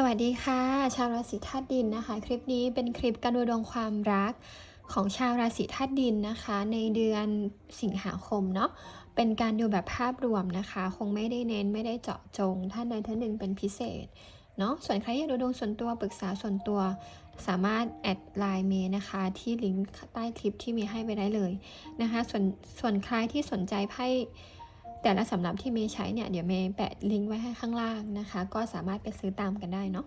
สวัสดีค่ะ ชาวราศีธาตุดินนะคะ คลิปนี้เป็นคลิปการดูดวงความรักของชาวราศีธาตุดินนะคะ ในเดือนสิงหาคมเนาะเป็นการดูแบบภาพรวมนะคะ คงไม่ได้เน้นไม่ได้เจาะจง ท่านใดท่านหนึ่งเป็นพิเศษเนาะส่วนใครอยากดูดวงส่วนตัวปรึกษาส่วนตัว สามารถแอดไลน์เมย์นะคะ ที่ลิงก์ใต้คลิปที่มีให้ไปได้เลยนะคะ ส่วนส่วนใครที่สนใจไพ่ แต่ละสำหรับที่เมย์ใช้เนี่ยเดี๋ยวเมย์แปะลิงก์ไว้ให้ข้างล่างนะคะ ก็สามารถไปซื้อตามกันได้เนาะ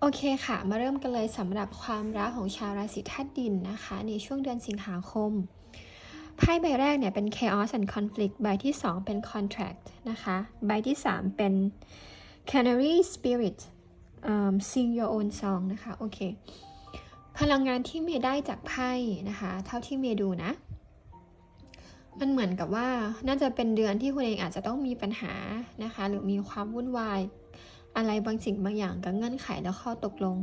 โอเคค่ะ มาเริ่มกันเลยสำหรับความรักของชาวราศีธาตุดินนะคะ ในช่วงเดือนสิงหาคมไพ่ใบแรกเนี่ยเป็น chaos and conflict ใบที่ 2 เป็น contract นะคะ ใบที่ 3 เป็น canary spirit um, sing your own song นะคะ โอเค พลังงานที่เมย์ได้จากไพ่นะคะ เท่าที่เมย์ดูนะ มันเหมือนกับว่าน่าจะเป็นเดือนที่คุณเองอาจจะต้องมีปัญหานะคะ หรือมีความวุ่นวาย อะไรบางสิ่งบางอย่างกับเงื่อนไขแล้วข้อตกลง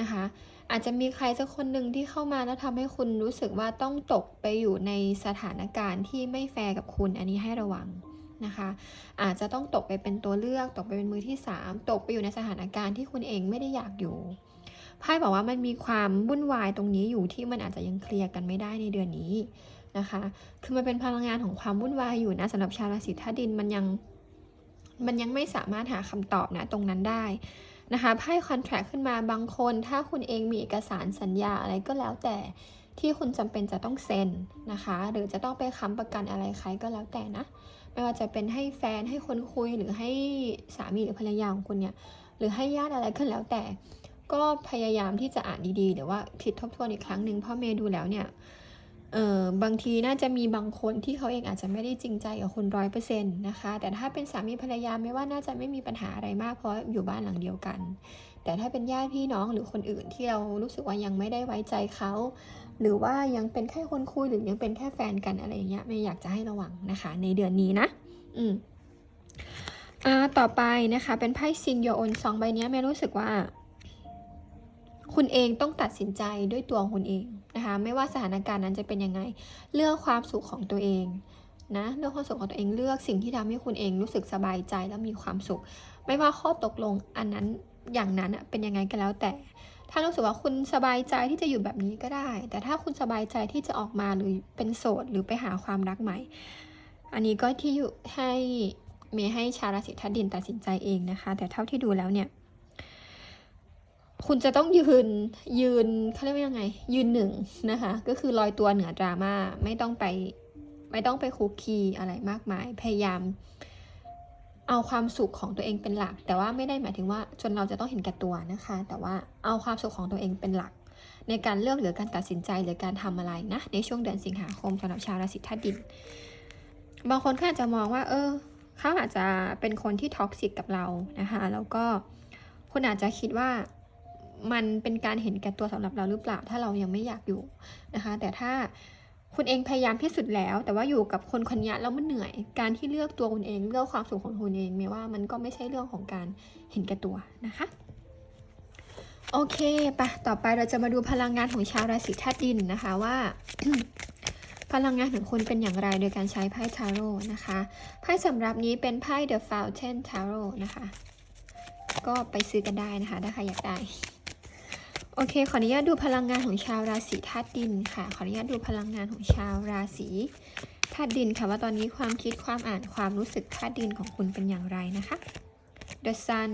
นะคะ อาจจะมีใครสักคนหนึ่งที่เข้ามาแล้วทำให้คุณรู้สึกว่าต้องตกไปอยู่ในสถานการณ์ที่ไม่แฟร์กับคุณอันนี้ให้ระวังนะคะ อาจจะต้องตกไปเป็นตัวเลือก ตกไปเป็นมือที่ 3 ตกไปอยู่ในสถานการณ์ที่คุณเองไม่ได้อยากอยู่ ไพ่บอกว่ามันมีความวุ่นวายตรงนี้อยู่ที่มันอาจจะยังเคลียร์กันไม่ได้ในเดือนนี้นะคะ คือมันเป็นพลังงานของความวุ่นวายอยู่นะสำหรับชาวราศีธาตุดินมันยังมันยังไม่สามารถหาคำตอบนะตรงนั้นได้นะคะไพ่คอนแทรคขึ้นมาบางคน ถ้าคุณเองมีเอกสารสัญญาอะไรก็แล้วแต่ที่คุณจำเป็นจะต้องเซ็นนะคะ หรือจะต้องไปค้ำประกันอะไรใครก็แล้วแต่นะ ไม่ว่าจะเป็นให้แฟนให้คนคุยหรือให้สามีหรือภรรยาของคุณเนี่ย หรือให้ญาติอะไรก็แล้วแต่ ก็พยายามที่จะอ่านดีๆหรือว่าคิดทบทวนอีกครั้งหนึ่งเพราะเมย์ดูแล้วเนี่ยเออบางทีน่าจะมีบางคนที่เขาเองอาจจะไม่ได้จริงใจกับคุณร้อยเปอร์เซ็นต์นะคะ แต่ถ้าเป็นสามีภรรยาไม่ว่าน่าจะไม่มีปัญหาอะไรมากเพราะอยู่บ้านหลังเดียวกัน แต่ถ้าเป็นญาติพี่น้องหรือคนอื่นที่เรารู้สึกว่ายังไม่ได้ไว้ใจเขา หรือว่ายังเป็นแค่คนคุยหรือยังเป็นแค่แฟนกันอะไรอย่างเงี้ยไม่อยากจะให้ระวังนะคะ ในเดือนนี้นะ อืมอ่าต่อไปนะคะ เป็นไพ่ซิงโยอนสองใบนี้ไม่รู้สึกว่า คุณเองต้องตัดสินใจด้วยตัวคุณเองนะคะไม่ว่าสถานการณ์นั้นจะเป็นยังไง เลือกความสุขของตัวเองนะเลือกความสุขของตัวเองเลือกสิ่งที่ทำให้คุณเองรู้สึกสบายใจและมีความสุข ไม่ว่าข้อตกลงอันนั้นอย่างนั้นเป็นยังไงก็แล้วแต่ ถ้ารู้สึกว่าคุณสบายใจที่จะอยู่แบบนี้ก็ได้ แต่ถ้าคุณสบายใจที่จะออกมาหรือเป็นโสดหรือไปหาความรักใหม่ อันนี้ก็ที่อยู่ให้เมย์ให้ชาราศีธาตุดินตัดสินใจเองนะคะ แต่เท่าที่ดูแล้วเนี่ย คุณจะต้องยืนยืนเขาเรียกว่ายังไง ยืนหนึ่งนะคะ ก็คือลอยตัวเหนือดราม่าไม่ต้องไปไม่ต้องไปคุกคีอะไรมากมาย พยายาม เอาความสุขของตัวเองเป็นหลัก แต่ว่าไม่ได้หมายถึงว่าจนเราจะต้องเห็นแก่ตัวนะคะ แต่ว่าเอาความสุขของตัวเองเป็นหลัก ในการเลือกหรือการตัดสินใจหรือการทำอะไรนะในช่วงเดือนสิงหาคมสำหรับชาวราศีธาตุดิน บางคนก็อาจจะมองว่า เออเขาอาจจะเป็นคนที่ท็อกซิกกับเรานะคะแล้วก็คุณอาจจะคิดว่า มันเป็นการเห็นแก่ตัวสำหรับเราหรือเปล่า ถ้าเรายังไม่อยากอยู่นะคะ แต่ถ้าคุณเองพยายามที่สุดแล้ว แต่ว่าอยู่กับคนคนนี้แล้วมันเหนื่อย การที่เลือกตัวคุณเองเลือกความสุขของคุณเองไม่ว่ามันก็ไม่ใช่เรื่องของการเห็นแก่ตัวนะคะ โอเคปะต่อไปเราจะมาดูพลังงานของชาวราศีธาตุดินนะคะว่าพลังงานของคุณเป็นอย่างไรโดยการใช้ไพ่ทาโร่นะคะไพ่สำหรับนี้เป็นไพ่ The Fountain Tarot นะคะ ก็ไปซื้อกันได้นะคะ ถ้าใครอยากได้ โอเค ขออนุญาตดูพลังงานของชาวราศีธาตุดินค่ะ ขออนุญาตดูพลังงานของชาวราศีธาตุดินค่ะว่าตอนนี้ความคิดความอ่านความรู้สึกธาตุดินของคุณเป็นอย่างไรนะคะ The Sun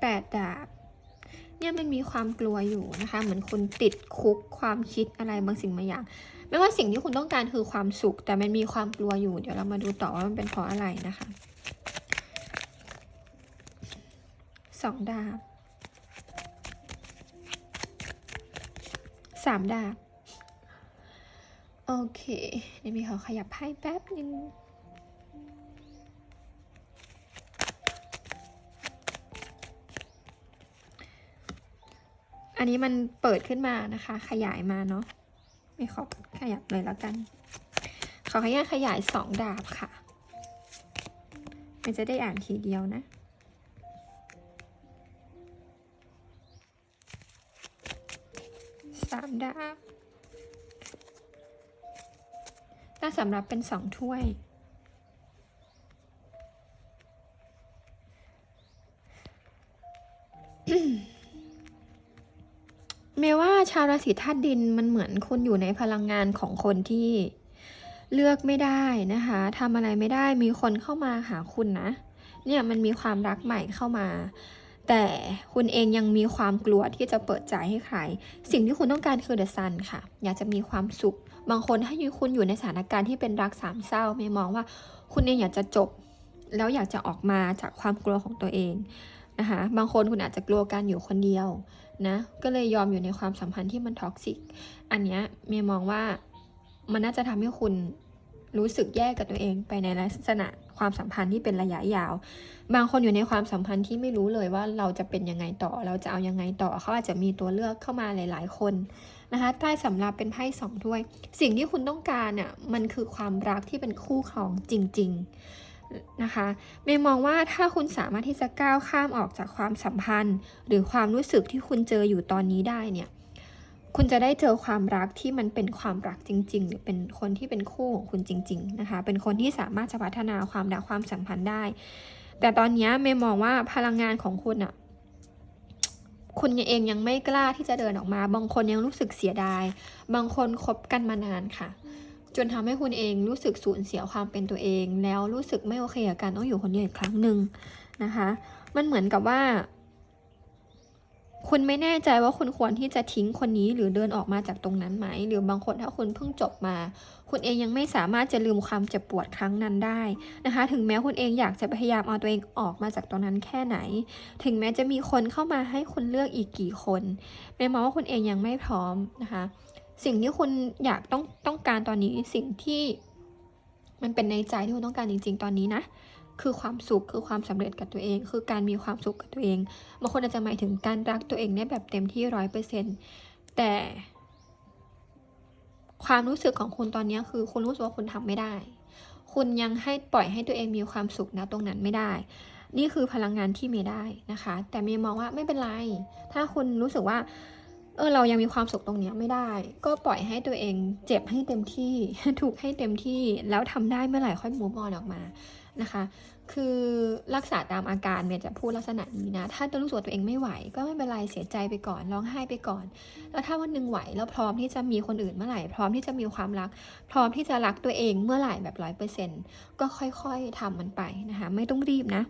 แปดดาบเนี่ยมันมีความกลัวอยู่นะคะ เหมือนคุณติดคุกความคิดอะไรบางสิ่งบางอย่าง ไม่ว่าสิ่งที่คุณต้องการคือความสุข แต่มันมีความกลัวอยู่ เดี๋ยวเรามาดูต่อว่ามันเป็นเพราะอะไรนะคะ สองดาบสามดาบ โอเค เดี๋ยวมีขอขยับไพ่แป๊บนึงอันนี้มันเปิดขึ้นมานะคะ ขยายมาเนาะไม่ขอขยับเลยแล้วกัน ขอขยายขยายสองดาบค่ะ มันจะได้อ่านทีเดียวนะ ดาน่าสำหรับเป็นสองถ้วย เมว่าชาวราศีธาตุดินมันเหมือนคุณอยู่ในพลังงานของคนที่เลือกไม่ได้นะคะทำอะไรไม่ได้มีคนเข้ามาหาคุณนะ เนี่ยมันมีความรักใหม่เข้ามา แต่คุณเองยังมีความกลัวที่จะเปิดใจให้ใคร สิ่งที่คุณต้องการคือเดอะซันค่ะ อยากจะมีความสุข บางคนถ้าคุณอยู่ในสถานการณ์ที่เป็นรักสามเศร้าเมย์มองว่า คุณเองอยากจะจบ แล้วอยากจะออกมาจากความกลัวของตัวเองนะคะบางคนคุณอาจจะกลัวการอยู่คนเดียวนะก็เลยยอมอยู่ในความสัมพันธ์ที่มันท็อกซิกอันเนี้ยเมย์มองว่ามันน่าจะทำให้คุณรู้สึกแย่กับตัวเองไปในลักษณะ ความสัมพันธ์ที่เป็นระยะยาว บางคนอยู่ในความสัมพันธ์ที่ไม่รู้เลยว่าเราจะเป็นยังไงต่อ เราจะเอายังไงต่อเขาอาจจะมีตัวเลือกเข้ามาหลาย ๆ คนนะคะใต้สำรับเป็นไพ่สองถ้วย สิ่งที่คุณต้องการน่ะมันคือความรักที่เป็นคู่ครองจริง ๆนะคะเมย์มองว่าถ้าคุณสามารถที่จะก้าวข้ามออกจากความสัมพันธ์ หรือความรู้สึกที่คุณเจออยู่ตอนนี้ได้เนี่ย คุณจะได้เจอความรักที่มันเป็นความรักจริง ๆ หรือเป็นคนที่เป็นคู่ของคุณจริง ๆ นะคะ เป็นคนที่สามารถจะพัฒนาความรักความสัมพันธ์ได้ แต่ตอนนี้เมย์มองว่าพลังงานของคุณอะคุณเองยังไม่กล้าที่จะเดินออกมา บางคนยังรู้สึกเสียดาย บางคนคบกันมานานค่ะ จนทำให้คุณเองรู้สึกสูญเสียความเป็นตัวเอง แล้วรู้สึกไม่โอเคกับการต้องอยู่คนเดียวอีกครั้งหนึ่งนะคะ มันเหมือนกับว่า คุณไม่แน่ใจว่าคุณควรที่จะทิ้งคนนี้หรือเดินออกมาจากตรงนั้นไหม หรือบางคนถ้าคุณเพิ่งจบมา คุณเองยังไม่สามารถจะลืมความเจ็บปวดครั้งนั้นได้นะคะ ถึงแม้คุณเองอยากจะพยายามเอาตัวเองออกมาจากตรงนั้นแค่ไหน ถึงแม้จะมีคนเข้ามาให้คุณเลือกอีกกี่คนแม้มองว่าคุณเองยังไม่พร้อมนะคะ สิ่งที่คุณอยากต้องต้องการตอนนี้สิ่งที่มันเป็นในใจที่คุณต้องการจริง ๆ ตอนนี้นะ คือความสุขคือความสำเร็จกับตัวเอง คือการมีความสุขกับตัวเองบางคนอาจจะหมายถึงการรักตัวเองได้แบบเต็มที่ร้อยเปอร์เซ็นต์แต่ ความรู้สึกของคุณตอนนี้คือคุณรู้สึกว่าคุณทำไม่ได้ คุณยังให้ปล่อยให้ตัวเองมีความสุขนะตรงนั้นไม่ได้ นี่คือพลังงานที่เมย์ได้นะคะ แต่เมย์มองว่าไม่เป็นไร ถ้าคุณรู้สึกว่าเออเรายังมีความสุขตรงนี้ไม่ได้ ก็ปล่อยให้ตัวเองเจ็บให้เต็มที่ ถูกให้เต็มที่แล้วทำได้เมื่อไหร่ค่อยมูฟออนออกมา นะคะ คือรักษาตามอาการเนี่ยจะพูดลักษณะนี้นะ ถ้าจะรู้สึกว่าตัวเองไม่ไหว ก็ไม่เป็นไรเสียใจไปก่อนร้องไห้ไปก่อน แล้วถ้าวันหนึ่งไหวแล้วพร้อมที่จะมีคนอื่นเมื่อไหร่ พร้อมที่จะมีความรัก พร้อมที่จะรักตัวเองเมื่อไหร่แบบร้อยเปอร์เซ็นก็ค่อยๆทำมันไปนะคะ ไม่ต้องรีบนะ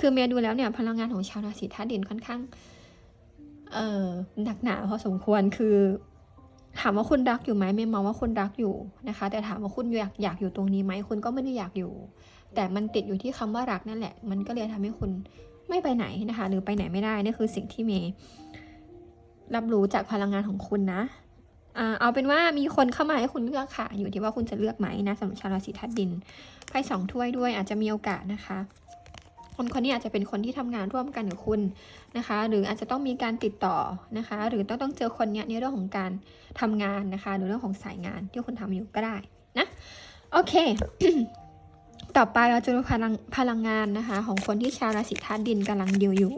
คือเมียดูแล้วเนี่ยพลังงานของชาวราศีธาตุดินค่อนข้างเอ่อหนักหนาพอสมควรคือถามว่าคุณรักอยู่ไหมเมย์มองว่าคุณรักอยู่นะคะ แต่ถามว่าคุณอยากอยากอยู่ตรงนี้ไหมคุณก็ไม่ได้อยากอยู่ แต่มันติดอยู่ที่คำว่ารักนั่นแหละ มันก็เลยทำให้คุณไม่ไปไหนนะคะ หรือไปไหนไม่ได้นี่คือสิ่งที่เมย์รับรู้จากพลังงานของคุณนะเอาเป็นว่ามีคนเข้ามาให้คุณเลือกค่ะ อยู่ที่ว่าคุณจะเลือกไหมนะสำหรับชาวราศีธาตุดินไพ่สองถ้วยด้วยอาจจะมีโอกาสนะคะ คนคนนี้อาจจะเป็นคนที่ทำงานร่วมกันกับคุณนะคะ หรืออาจจะต้องมีการติดต่อนะคะ หรือต้องต้องเจอคนเนี้ยในเรื่องของการทำงานนะคะ หรือเรื่องของสายงานที่คุณทำอยู่ก็ได้นะ โอเค ต่อไปเราจะดูพลังพลังงานนะคะ ของคนที่ชาวราศีธาตุดินกำลังดิวอยู่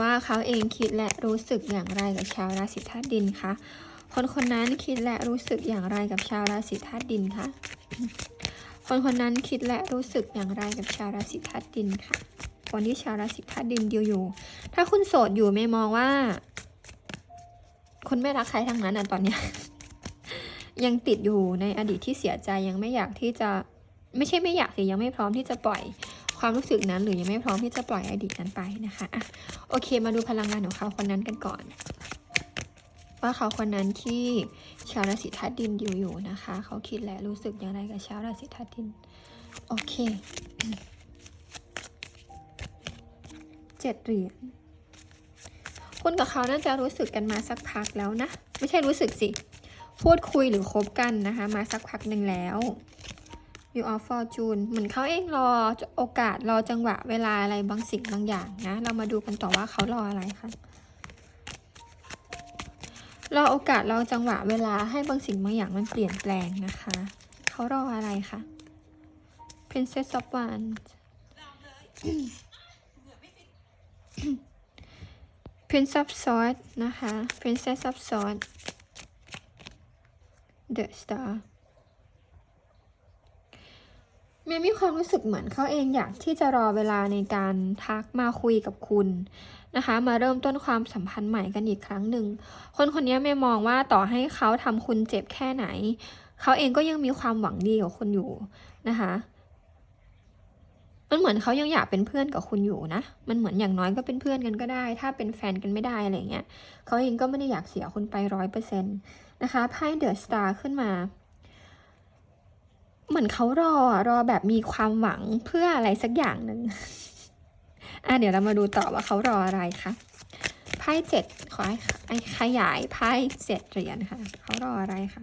ว่าเขาเองคิดและรู้สึกอย่างไรกับชาวราศีธาตุดินคะคนคนนั้นคิดและรู้สึกอย่างไรกับชาวราศีธาตุดินคะคนคนนั้นคิดและรู้สึกอย่างไรกับชาวราศีธาตุดินค่ะ คนที่ชาวราศีธาตุดินดิวอยู่ ถ้าคุณโสดอยู่ไม่มองว่า คุณไม่รักใครทั้งนั้นอะตอนเนี้ยยังติดอยู่ในอดีตที่เสียใจยังไม่อยากที่จะ ไม่ใช่ไม่อยากสิยังไม่พร้อมที่จะปล่อยความรู้สึกนั้นหรือยังไม่พร้อมที่จะปล่อยอดีตนั้นไปนะคะอะโอเค มาดูพลังงานของเขาคนนั้นกันก่อน ว่าเขาคนนั้นที่ชาวราศีธาตุดินอยู่อยู่นะคะ เขาคิดและรู้สึกอย่างไรกับชาวราศีธาตุดิน โอเคเจ็ดเหรียญคุณกับเขาน่าจะรู้สึกกันมาสักพักแล้วนะ ไม่ใช่รู้สึกสิ พูดคุยหรือคบกันนะคะ มาสักพักหนึ่งแล้ว You of Fortune เหมือนเขาเองรอโอกาสรอจังหวะเวลาอะไรบางสิ่งบางอย่างนะ เรามาดูกันต่อว่าเขารออะไรคะรอโอกาสรอจังหวะเวลาให้บางสิ่งบางอย่างมันเปลี่ยนแปลงนะคะ เขารออะไรคะ Princess of Wands Prince of Swords นะคะ Princess of Swords The Star เมย์มีความรู้สึกเหมือนเขาเองอยากที่จะรอเวลาในการทักมาคุยกับคุณนะคะ มาเริ่มต้นความสัมพันธ์ใหม่กันอีกครั้งหนึ่ง คนคนนี้เมย์มองว่าต่อให้เขาทำคุณเจ็บแค่ไหน เขาเองก็ยังมีความหวังดีกับคุณอยู่นะคะมันเหมือนเขายังอยากเป็นเพื่อนกับคุณอยู่นะ มันเหมือนอย่างน้อยก็เป็นเพื่อนกันก็ได้ ถ้าเป็นแฟนกันไม่ได้อะไรเงี้ย เขาเองก็ไม่ได้อยากเสียคุณไปร้อยเปอร์เซ็นต์นะคะ ไพ่เดอะสตาร์ขึ้นมา เหมือนเขารอรอแบบมีความหวังเพื่ออะไรสักอย่างหนึ่งอะเดี๋ยวเรามาดูต่อว่าเขารออะไรคะไพ่เจ็ดขอให้ขยายไพ่เจ็ดเหรียญค่ะเขารออะไรคะ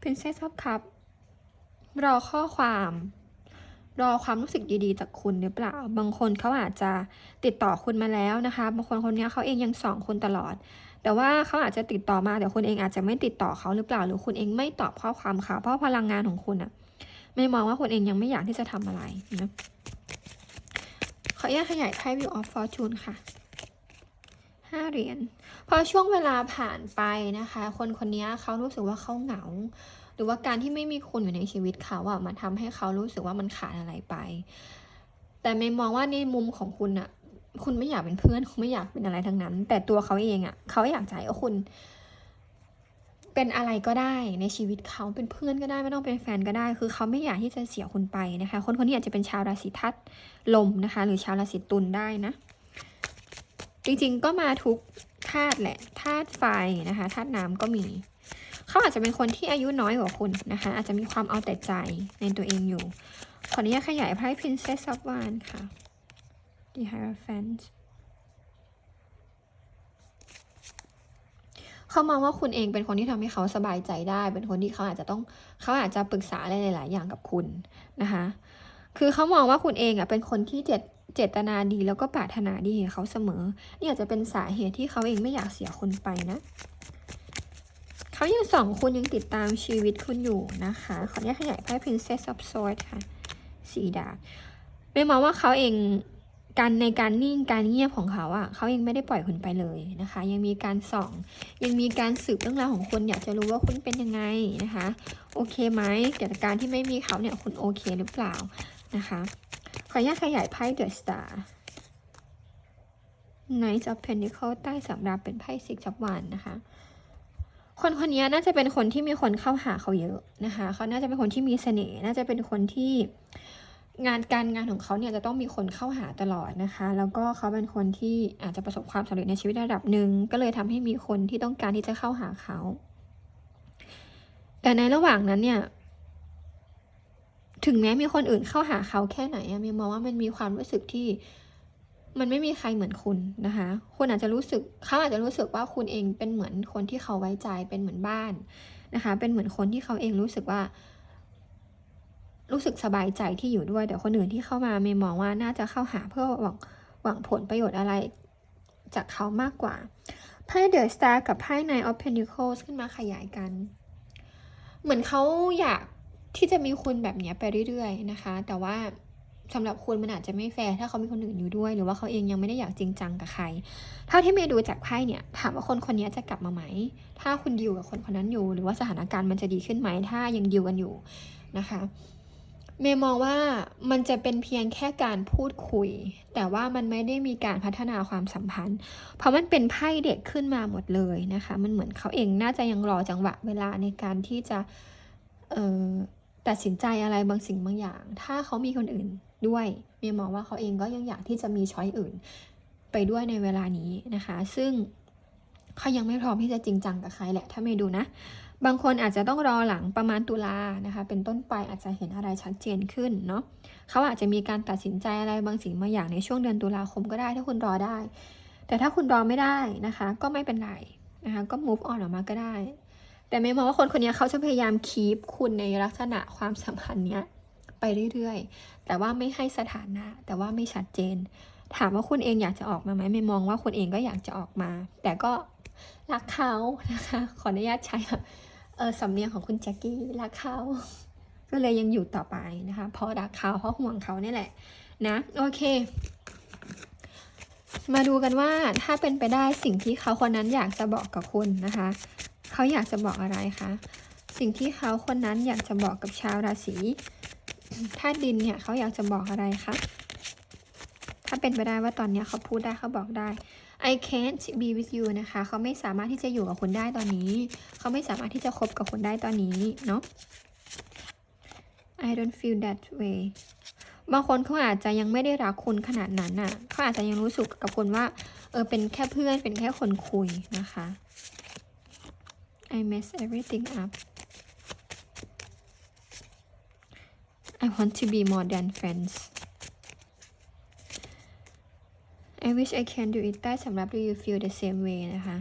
Princess of Cup รอข้อความ รอความรู้สึกดีๆจากคุณหรือเปล่า บางคนเขาอาจจะติดต่อคุณมาแล้วนะคะ บางคนคนนี้เขาเองยังส่องคุณตลอด แต่ว่าเขาอาจจะติดต่อมาแต่คุณเองอาจจะไม่ติดต่อเขาหรือเปล่า หรือคุณเองไม่ตอบข้อความเขาเพราะพลังงานของคุณอะไม่มองว่าคุณเองยังไม่อยากที่จะทำอะไรนะขออนุญาตขยายไพ่ View of Fortune ค่ะห้าเหรียญพอช่วงเวลาผ่านไปนะคะ คนคนนี้เขารู้สึกว่าเขาเหงา หรือว่าการที่ไม่มีคุณอยู่ในชีวิตเขาอะมันทำให้เขารู้สึกว่ามันขาดอะไรไป แต่ไม่มองว่าในมุมของคุณอะ คุณไม่อยากเป็นเพื่อนคุณไม่อยากเป็นอะไรทั้งนั้น แต่ตัวเขาเองอะเขาอยากจะให้คุณ เป็นอะไรก็ได้ในชีวิตเขาเป็นเพื่อนก็ได้ไม่ต้องเป็นแฟนก็ได้ คือเขาไม่อยากที่จะเสียคุณไปนะคะ คนคนนี้อาจจะเป็นชาวราศีธาตุลมนะคะ หรือชาวราศีตุลได้นะ จริงๆก็มาทุกธาตุแหละธาตุไฟนะคะธาตุน้ำก็มีเขาอาจจะเป็นคนที่อายุน้อยกว่าคุณนะคะ อาจจะมีความเอาแต่ใจในตัวเองอยู่ขออนุญาตขยายไพ่ Princess of w a n d ค่ะ The Hierophant เขามองว่าคุณเองเป็นคนที่ทำให้เขาสบายใจได้ เป็นคนที่เขาอาจจะต้องเขาอาจจะปรึกษาอะไรหลาย ๆ อย่างกับคุณนะคะ คือเขามองว่าคุณเองอะเป็นคนที่เจตเจตนาดีแล้วก็ปรารถนาดีเขาเสมอ นี่อาจจะเป็นสาเหตุที่เขาเองไม่อยากเสียคุณไปนะเขายังส่องคุณยังติดตามชีวิตคุณอยู่นะคะ ขออนุญาตขยายไพ่ Princess of Swords ค่ะสีดาบไม่มองว่าเขาเอง การในการนิ่งการเงียบของเขาอะ่ะเขายังไม่ได้ปล่อยคุณไปเลยนะคะ ยังมีการส่อง ยังมีการสืบเรื่องราวของคุณอยากจะรู้ว่าคุณเป็นยังไงนะคะ โอเคไหมแต่การที่ไม่มีเขาเนี่ยคุณโอเคหรือเปล่านะคะ ขออนุญาตขยายไพ่ The Star Knight of Pentacles ใต้สำรับเป็นไพ่ Six of Wands นะคะคนคนนี้น่าจะเป็นคนที่มีคนเข้าหาเขาเยอะนะคะ เขาน่าจะเป็นคนที่มีเสน่ห์ น่าจะเป็นคนที่ งานการงานของเขาเนี่ยจะต้องมีคนเข้าหาตลอดนะคะ แล้วก็เขาเป็นคนที่อาจจะประสบความสำเร็จในชีวิตระดับหนึ่งก็เลยทำให้มีคนที่ต้องการที่จะเข้าหาเขา แต่ในระหว่างนั้นเนี่ย ถึงแม้มีคนอื่นเข้าหาเขาแค่ไหนอะมีมองว่ามันมีความรู้สึกที่มันไม่มีใครเหมือนคุณนะคะ คุณอาจจะรู้สึกเขาอาจจะรู้สึกว่าคุณเองเป็นเหมือนคนที่เขาไว้ใจเป็นเหมือนบ้านนะคะ เป็นเหมือนคนที่เขาเองรู้สึกว่า รู้สึกสบายใจที่อยู่ด้วย แต่คนอื่นที่เข้ามาเมย์มองว่าน่าจะเข้าหาเพื่อหวังหวังผลประโยชน์อะไรจากเขามากกว่าไพ่เดอะสตาร์กับไพ่ไนออฟเพนิค c ขึ้นมาขยายกัน เหมือนเขาอยากที่จะมีคุณแบบนี้ไปเรื่อยๆนะคะ แต่ว่าสำหรับคุณมันอาจจะไม่แฟร์ถ้าเขามีคนอื่นอยู่ด้วย หรือว่าเขาเองยังไม่ได้อยากจริงจังกับใคร เท่าที่เมย์ดูจากไพ่เนี่ย ถามว่าคนคนนี้จะกลับมาไหม ถ้าคุณดิวกับคนคนนั้นอยู่ หรือว่าสถานการณ์มันจะดีขึ้นไหมถ้ายังดิวกันอยู่นะคะ เมย์มองว่ามันจะเป็นเพียงแค่การพูดคุย แต่ว่ามันไม่ได้มีการพัฒนาความสัมพันธ์ เพราะมันเป็นไพ่เด็กขึ้นมาหมดเลยนะคะ มันเหมือนเขาเองน่าจะยังรอจังหวะเวลาในการที่จะตัดสินใจอะไรบางสิ่งบางอย่าง ถ้าเขามีคนอื่นด้วยเมย์มองว่าเขาเองก็ยังอยากที่จะมีช้อยอื่น ไปด้วยในเวลานี้นะคะ ซึ่งเขายังไม่พร้อมที่จะจริงจังกับใครแหละ ถ้าเมย์ดูนะ บางคนอาจจะต้องรอหลังประมาณตุลานะคะ เป็นต้นไปอาจจะเห็นอะไรชัดเจนขึ้นเนาะเขาอาจจะมีการตัดสินใจอะไรบางสิ่งบางอย่างในช่วงเดือนตุลาคมก็ได้ถ้าคุณรอได้ แต่ถ้าคุณรอไม่ได้นะคะ ก็ไม่เป็นไรนะคะก็ move on ออกมาก็ได้ แต่ไม่มองว่าคนคนนี้เขาจะพยายามคีปคุณในลักษณะความสัมพันธ์เนี้ยไปเรื่อยๆ แต่ว่าไม่ให้สถานะ แต่ว่าไม่ชัดเจน ถามว่าคุณเองอยากจะออกมาไหมไม่มองว่าคุณเองก็อยากจะออกมา แต่ก็รักเขานะคะ ขออนุญาตใช้แบบ เออสำเนียงของคุณแจ็คกี้รักเขาก็เลยยังอยู่ต่อไปนะคะเพราะรักเขาเพราะห่วงเขาเนี่ยแหละ นะโอเค มาดูกันว่าถ้าเป็นไปได้สิ่งที่เขาคนนั้นอยากจะบอกกับคุณนะคะเขาอยากจะบอกอะไรคะสิ่งที่เขาคนนั้นอยากจะบอกกับชาวราศีธาตุดินเนี่ยเขาอยากจะบอกอะไรคะ ถ้าเป็นไปได้ว่าตอนนี้เขาพูดได้เขาบอกได้ I can't be with you นะคะเขาไม่สามารถที่จะอยู่กับคุณได้ตอนนี้ เขาไม่สามารถที่จะคบกับคุณได้ตอนนี้เนาะ I don't feel that way บางคนเขาอาจจะยังไม่ได้รักคุณขนาดนั้นน่ะเขาอาจจะยังรู้สึกกับคุณว่าเออเป็นแค่เพื่อนเป็นแค่คนคุยนะคะ I mess everything up I want to be more than friends I wish I can do it ได้สำหรับ do you feel the same way นะคะ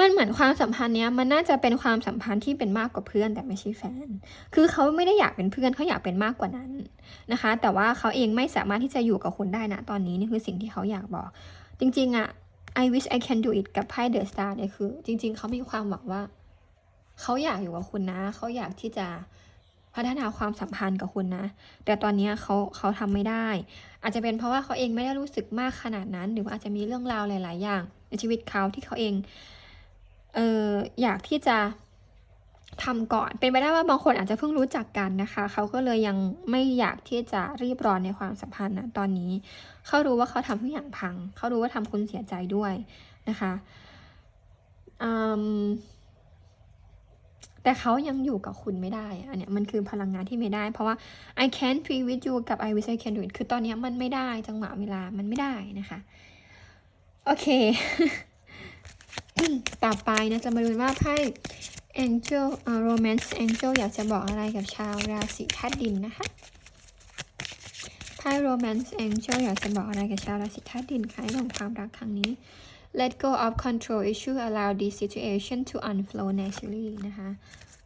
มันเหมือนความสัมพันธ์เนี้ยมันน่าจะเป็นความสัมพันธ์ที่เป็นมากกว่าเพื่อนแต่ไม่ใช่แฟน คือเขาไม่ได้อยากเป็นเพื่อนเขาอยากเป็นมากกว่านั้นนะคะ แต่ว่าเขาเองไม่สามารถที่จะอยู่กับคุณได้นะตอนนี้นี่คือสิ่งที่เขาอยากบอก จริงๆอะ I wish I can do it กับไพ่ The Star เนี่ยคือ จริง ๆ เขามีความหวังว่า เขาอยากอยู่กับคุณนะ เขาอยากที่จะ พัฒนาความสัมพันธ์กับคุณนะ แต่ตอนนี้เขาเขาทำไม่ได้ อาจจะเป็นเพราะว่าเขาเองไม่ได้รู้สึกมากขนาดนั้น หรือว่าอาจจะมีเรื่องราวหลาย ๆ อย่าง ในชีวิตเขาที่เขาเองเอออยากที่จะทำก่อน เป็นไปได้ว่าบางคนอาจจะเพิ่งรู้จักกันนะคะ เขาก็เลยยังไม่อยากที่จะรีบร้อนในความสัมพันธ์นะตอนนี้ เขารู้ว่าเขาทำทุกอย่างพัง เขารู้ว่าทำคุณเสียใจด้วยนะคะอืม แต่เขายังอยู่กับคุณไม่ได้ อันเนี้ยมันคือพลังงานที่ไม่ได้ เพราะว่า I can't be with you กับ I wish I can do it คือตอนนี้มันไม่ได้จังหวะเวลามันไม่ได้นะคะ โอเค ต่อไปนะจะมาดูว่าไพ่ Angel เอ่อ Romance Angel อยากจะบอกอะไรกับชาวราศีธาตุดินนะคะไพ่ Romance Angel อยากจะบอกอะไรกับชาวราศีธาตุดินคะในเรื่องความรักครั้งนี้ Let go of control issue allow this situation to unflow naturally นะคะ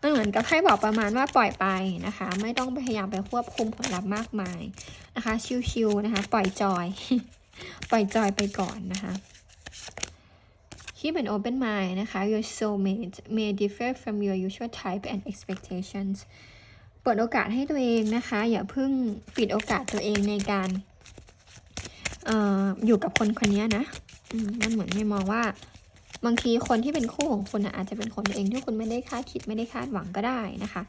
มันเหมือนกับไพ่บอกประมาณว่าปล่อยไปนะคะ ไม่ต้องพยายามไปควบคุมผลลัพธ์มากมายนะคะ ชิวๆนะคะ ปล่อยจอย ปล่อยจอยไปก่อนนะคะ Keep an open mind นะคะ Your soulmate may differ from your usual type and expectations เปิดโอกาสให้ตัวเองนะคะ อย่าเพิ่งปิดโอกาสตัวเองในการอออยู่กับคนคนนี้นะ มันเหมือนไม่มองว่า บางทีคนที่เป็นคู่ของคุณนะอาจจะเป็นคนเองที่คุณไม่ได้คาดคิดไม่ได้คาดหวังก็ได้นะคะ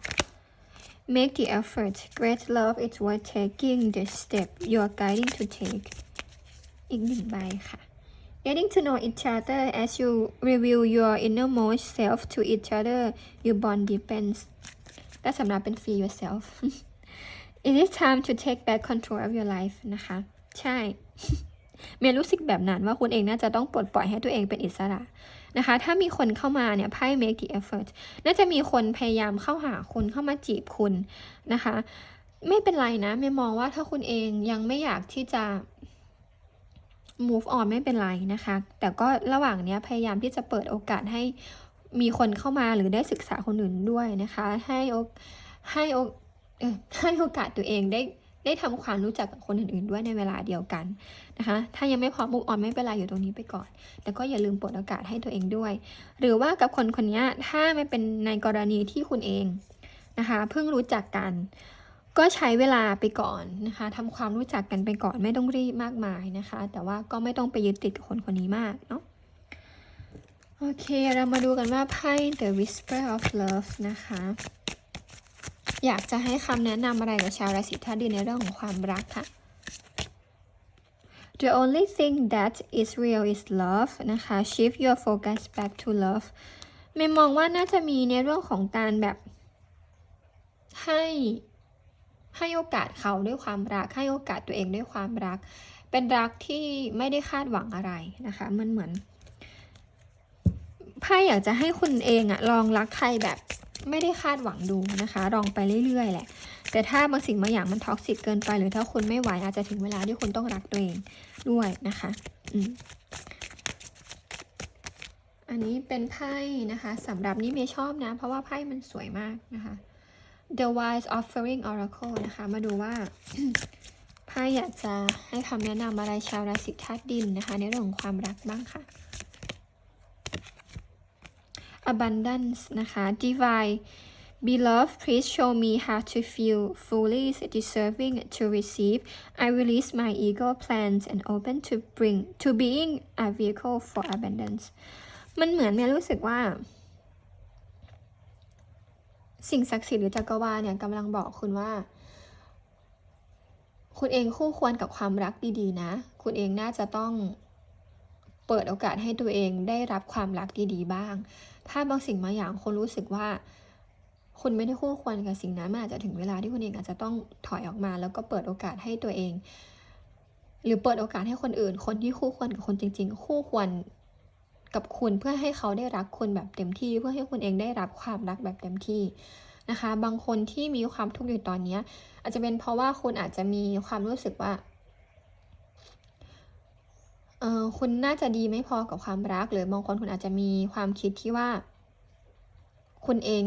Make the effort great love is worth taking the step you are guiding to take อีกหนึ่งใบค่ะ Getting to know each other as you reveal your innermost self to each other your bond deepens และสำหรับเป็น feel yourself It is time to take back control of your life นะคะ ใช่ เมียรู้สึกแบบนั้นว่าคุณเองน่าจะต้องปลดปล่อยให้ตัวเองเป็นอิสระนะคะ ถ้ามีคนเข้ามาเนี่ยไพ่ make the effort น่าจะมีคนพยายามเข้าหาคุณเข้ามาจีบคุณนะคะ ไม่เป็นไรนะเมียมองว่าถ้าคุณเองยังไม่อยากที่จะ move on ไม่เป็นไรนะคะ แต่ก็ระหว่างเนี้ยพยายามที่จะเปิดโอกาสให้มีคนเข้ามาหรือได้ศึกษาคนอื่นด้วยนะคะ ให้ให้ให้โอกาสตัวเองได้ ได้ทำความรู้จักกับคนอื่นๆด้วยในเวลาเดียวกันนะคะ ถ้ายังไม่พร้อม move on ไม่เป็นไรอยู่ตรงนี้ไปก่อน แต่ก็อย่าลืมเปิดโอกาสให้ตัวเองด้วย หรือว่ากับคนคนนี้ถ้าไม่เป็นในกรณีที่คุณเองนะคะเพิ่งรู้จักกัน ก็ใช้เวลาไปก่อนนะคะทำความรู้จักกันไปก่อนไม่ต้องรีบมากมายนะคะ แต่ว่าก็ไม่ต้องไปยึดติดกับคนคนนี้มากเนาะโอเค เรามาดูกันว่าไพ่ The Whisper of Love นะคะ อยากจะให้คำแนะนำอะไรกับชาวราศีธาตุดินในเรื่องของความรักค่ะ The only thing that is real is love นะคะ shift your focus back to love เมมองว่าน่าจะมีในเรื่องของการแบบให้ให้โอกาสเขาด้วยความรัก ให้โอกาสตัวเองด้วยความรัก เป็นรักที่ไม่ได้คาดหวังอะไรนะคะ มันเหมือนไพ่อยากจะให้คุณเองอะลองรักใครแบบ ไม่ได้คาดหวังดูนะคะลองไปเรื่อยๆแหละ แต่ถ้าบางสิ่งบางอย่างมันท็อกซิกเกินไป หรือถ้าคุณไม่ไหวอาจจะถึงเวลาที่คุณต้องรักตัวเองด้วยนะคะอืมอันนี้เป็นไพ่นะคะสำหรับนี่เมย์ชอบนะ เพราะว่าไพ่มันสวยมากนะคะ The Wise Offering Oracle นะคะ มาดูว่าไพ่อยากจะให้คำแนะนำอะไรชาวราศีธาตุดินนะคะ ในเรื่องของความรักบ้างค่ะ Abundance นะคะ Divine Beloved please show me how to feel fully deserving to receive I release my ego plans and open to bring to being a vehicle for abundance มันเหมือนเมียรู้สึกว่า สิ่งศักดิ์สิทธิ์หรือจักรวาลเนี่ยกำลังบอกคุณว่า คุณเองคู่ควรกับความรักดีๆ นะ คุณเองน่าจะต้องเปิดโอกาสให้ตัวเองได้รับความรักดีๆ บ้าง ถ้าบางสิ่งบางอย่างคุณรู้สึกว่า คุณไม่ได้คู่ควรกับสิ่งนั้นมันอาจจะถึงเวลาที่คุณเองอาจจะต้องถอยออกมา แล้วก็เปิดโอกาสให้ตัวเอง หรือเปิดโอกาสให้คนอื่น คนที่คู่ควรกับคุณจริง ๆ คู่ควรกับคุณเพื่อให้เขาได้รักคุณแบบเต็มที่ เพื่อให้คุณเองได้รับความรักแบบเต็มที่นะคะ บางคนที่มีความทุกข์อยู่ตอนนี้อาจจะเป็นเพราะว่าคุณอาจจะมีความรู้สึกว่า ออคุณน่าจะดีไม่พอกับความรัก หรือบางคนคุณอาจจะมีความคิดที่ว่า คุณเอง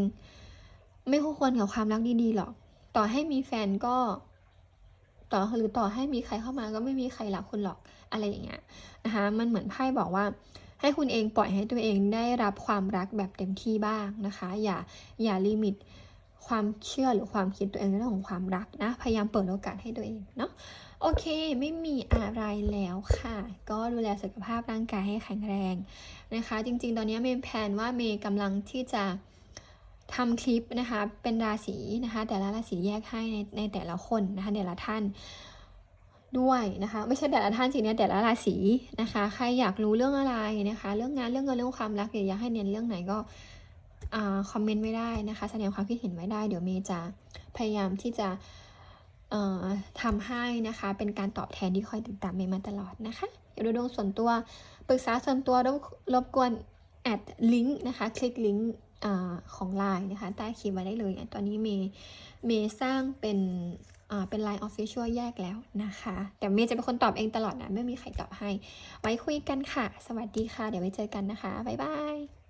ไม่คู่ควรกับความรักดีๆหรอก ต่อให้มีแฟนก็ ต่อหรือต่อให้มีใครเข้ามาก็ไม่มีใครรักคุณหรอกอะไรอย่างเงี้ยนะคะมันเหมือนไพ่บอกว่า ให้คุณเองปล่อยให้ตัวเองได้รับความรักแบบเต็มที่บ้างนะคะ อย่าอย่าลิมิตความเชื่อหรือความคิดตัวเองในเรื่องของความรักนะ พยายามเปิดโอกาสให้ตัวเองเนาะ โอเค ไม่มีอะไรแล้วค่ะ ก็ดูแลสุขภาพร่างกายให้แข็งแรงนะคะ จริง ๆ ตอนนี้เมย์แพนว่าเมย์กำลังที่จะทำคลิปนะคะ เป็นราศีนะคะ แต่ละราศีแยกให้ในในแต่ละคนนะคะแต่ละท่านด้วยนะคะ ไม่ใช่แต่ละท่านสิเนี่ยแต่ละราศีนะคะ ใครอยากรู้เรื่องอะไรนะคะ เรื่องงานเรื่องเงินเรื่องความรักหรืออยากให้เน้นเรื่องไหนก็อาคอมเมนต์ไว้ได้นะคะ แสดงความคิดเห็นไว้ได้ เดี๋ยวเมย์จะพยายามที่จะ ทำให้นะคะเป็นการตอบแทนที่คอยติดตามเมย์มาตลอดนะคะอยากดูดวงส่วนตัวปรึกษาส่วนตัวรบรบกวนแอดลิงก์นะคะคลิกลิงก์ของ Line นะคะใต้คลิปไว้ได้เลย ตอนนี้เมย์เมย์สร้างเป็นเป็น Line Official แยกแล้วนะคะ แต่เมย์จะเป็นคนตอบเองตลอดนะ ไม่มีใครตอบให้ ไว้คุยกันค่ะ สวัสดีค่ะ เดี๋ยวไว้เจอกันนะคะ บ๊ายบาย